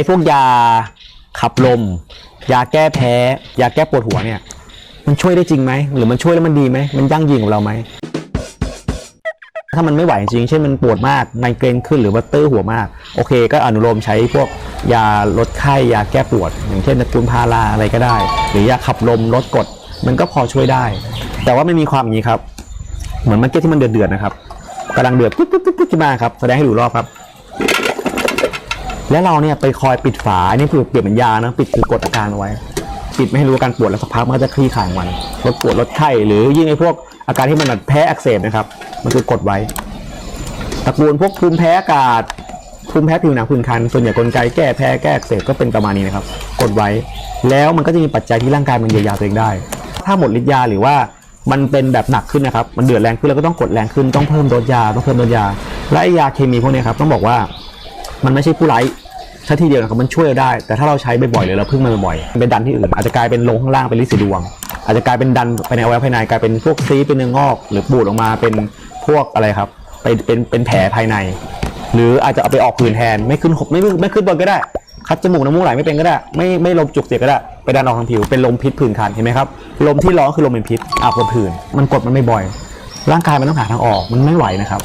อ้พวกยาขับลม ยาแก้แพ้ ยาแก้ปวดหัวเนี่ย มันช่วยได้จริงไหม หรือมันช่วยแล้วมันดีไหม มันยั่งยืนกับเราไหม ถ้ามันไม่ไหวจริง เช่นมันปวดมากไมเกรนขึ้นหรือว่าตื้อหัวมาก โอเค ก็อนุโลมใช้พวกยาลดไข้ยาแก้ปวด อย่างเช่นตะกูลพาราอะไรก็ได้ หรือยาขับลมลดกรดมันก็พอช่วยได้ แต่ว่าไม่มีความอย่างนี้ครับ เหมือนมื่อกี้ที่มันเดือดๆนะครับกำลังเดือดปุ๊บปุ๊บปุ๊บปุ๊บขึ้นมาครับแสดงให้ดูรอบครับ แล้วเราเนี่ยไปคอยปิดฝาอันนี่คือเปรียบเหมือนยานะปิดคือกดอาการเอาไว้ ปิดไม่ให้รู้การปวดแล้วสักพักมันก็จะคลี่คลายของมันลดปวดลดไข้หรือยิ่งไอ้พวกอาการที่มันแบบแพ้อักเสบนะครับ มันคือกดไว้ตระกูลพวกภูมิแพ้อากาศภูมิแพ้ผิวหนังผื่นคันส่วนใหญ่กลไกแก้แพ้แก้อักเสบก็เป็นประมาณนี้นะครับ กดไว้ แล้วมันก็จะมีปัจจัยที่ร่างกายมันเยียวยาตัวเองได้ ถ้าหมดฤทธิ์ยาหรือว่ามันเป็นแบบหนักขึ้นนะครับ มันเดือดแรงขึ้นแล้วก็ต้องกดแรงขึ้น ต้องเพิ่มโดสยา ต้องเพิ่มโดสยา และยาเคมีพวกนี้ครับ ต้องบอกว่า มันไม่ใช่ผู้ไร้ใช้ทีเดียวนะครับมันช่วยเราได้ แต่ถ้าเราใช้บ่อยๆหรือเราพึ่งมันบ่อยๆเป็นดันที่อื่น อาจจะกลายเป็นลงข้างล่างเป็นลิสีดวง อาจจะกลายเป็นดันไปในอวัยวะภายในกลายเป็นพวกซีเป็นเนื้องอก หรือปูดออกมาเป็นพวกอะไรครับไปเป็นเป็นแผลภายใน หรืออาจจะเอาไปออกผื่นแทนไม่ขึ้นหกไม่ไม่ขึ้นบนก็ได้ คัดจมูกน้ำมูกไหลไม่เป็นก็ได้ ไม่ไม่ลมจุกเสียก็ได้ไปดันออกทางผิวเป็นลมพิษผื่นคันเห็นไหมครับลมที่ร้อนคือลมเป็นพิษอาบเป็นผื่นมันกดมันไม่บ่อย ร่างกายมันต้องหาทางออกมันไม่ไหวนะครับ